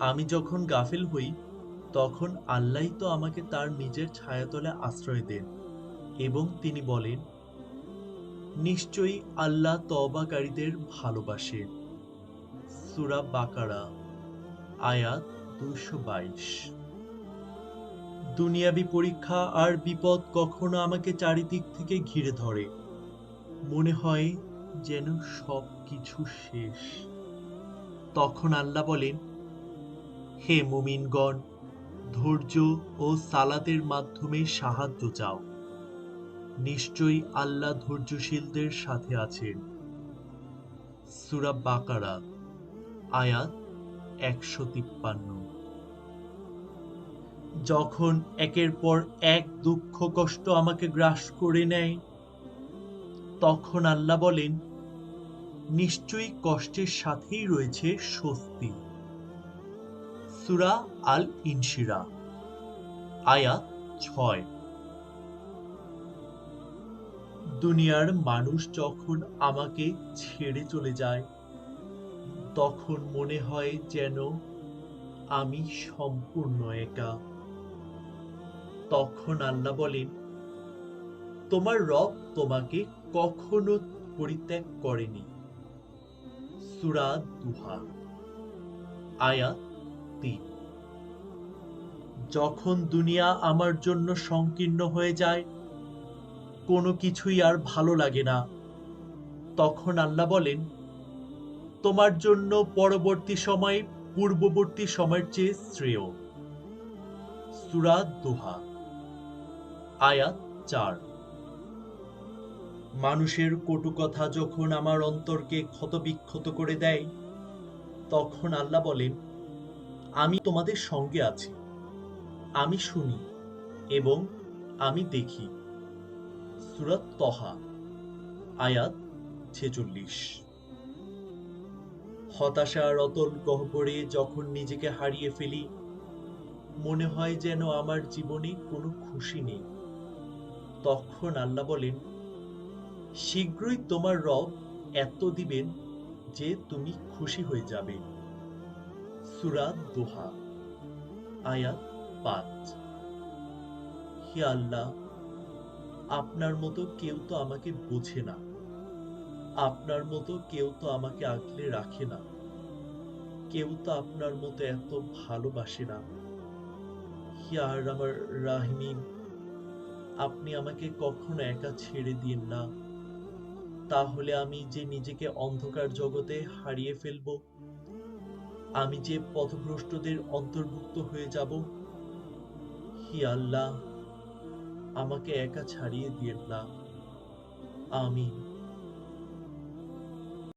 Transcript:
আমি যখন গাফিল হই, তখন আল্লাহই তো আমাকে তার নিজের ছায়াতলে আশ্রয় দেন এবং তিনি বলেন, নিশ্চয়ই আল্লাহ তওবাকারীদের ভালোবাসে সুরা বাকারা, আয়াত দুশো বাইশ। দুনিয়াবি পরীক্ষা আর বিপদ কখনো আমাকে চারিদিক থেকে ঘিরে ধরে। মনে হয় যেন সব কিছু শেষ। তখন আল্লাহ বলেন হে মুমিনগণ, ধৈর্য ও সালাতের মাধ্যমে সাহায্য চাও। নিশ্চয়ই আল্লাহ ধৈর্যশীলদের সাথে আছেন। সূরা বাকারা, আয়াত একশো তিপ্পান্ন। যখন একের পর এক দুঃখ কষ্ট আমাকে গ্রাস করে নেয়, তখন আল্লাহ বলেন, নিশ্চয়ই কষ্টের সাথেই রয়েছে স্বস্তি। সুরা আল ইনশিরা আয়াত ছয়। দুনিয়ার মানুষ যখন আমাকে ছেড়ে চলে যায়, তখন মনে হয় যেন আমি সম্পূর্ণ একা। তখন আল্লাহ বলেন, তোমার রব তোমাকে কখনো পরিত্যাগ করেনি। সুরা দুহা, আয়াত তিন যখন দুনিয়া আমার জন্য সংকীর্ণ হয়ে যায়, কোনো কিছুই আর ভালো লাগে না। তখন আল্লাহ বলেন, তোমার জন্য পরবর্তী সময় পূর্ববর্তী সময়ের চেয়ে শ্রেয়। সুরা দোহা, আয়াত চার। মানুষের কটু কথা যখন আমার অন্তরকে ক্ষতবিক্ষত করে দেয়, তখন আল্লাহ বলেন আমি তোমাদের সঙ্গে আছি। আমি শুনি এবং আমি দেখি। সুরাত তহা, আয়াত ছেচল্লিশ। হতাশার অতল গহ্বরে যখন নিজেকে হারিয়ে ফেলি, মনে হয় যেন আমার জীবনে কোনো খুশি নেই। তখন আল্লাহ বলেন, শীঘ্রই তোমার রব এত দিবেন যে তুমি খুশি হয়ে যাবে। সুরা দোহা, আয়াত পাঁচ। হে আল্লাহ, আপনার মতো কেউ তো আমাকে বোঝে না। আপনার মতো কেউ তো আমাকে আগলে রাখে না। কেউ তো আপনার মতো এত ভালোবাসে না। হে আর আমার রাহিমিন, আপনি আমাকে কখনো একা ছেড়ে দিন না। তাহলে আমি যে নিজেকে অন্ধকার জগতে হারিয়ে ফেলব আমি যে পথভ্রষ্টদের অন্তর্ভুক্ত হয়ে যাব হি আল্লাহ আমাকে একা ছাড়িয়ে দিয়েন না। আমিন।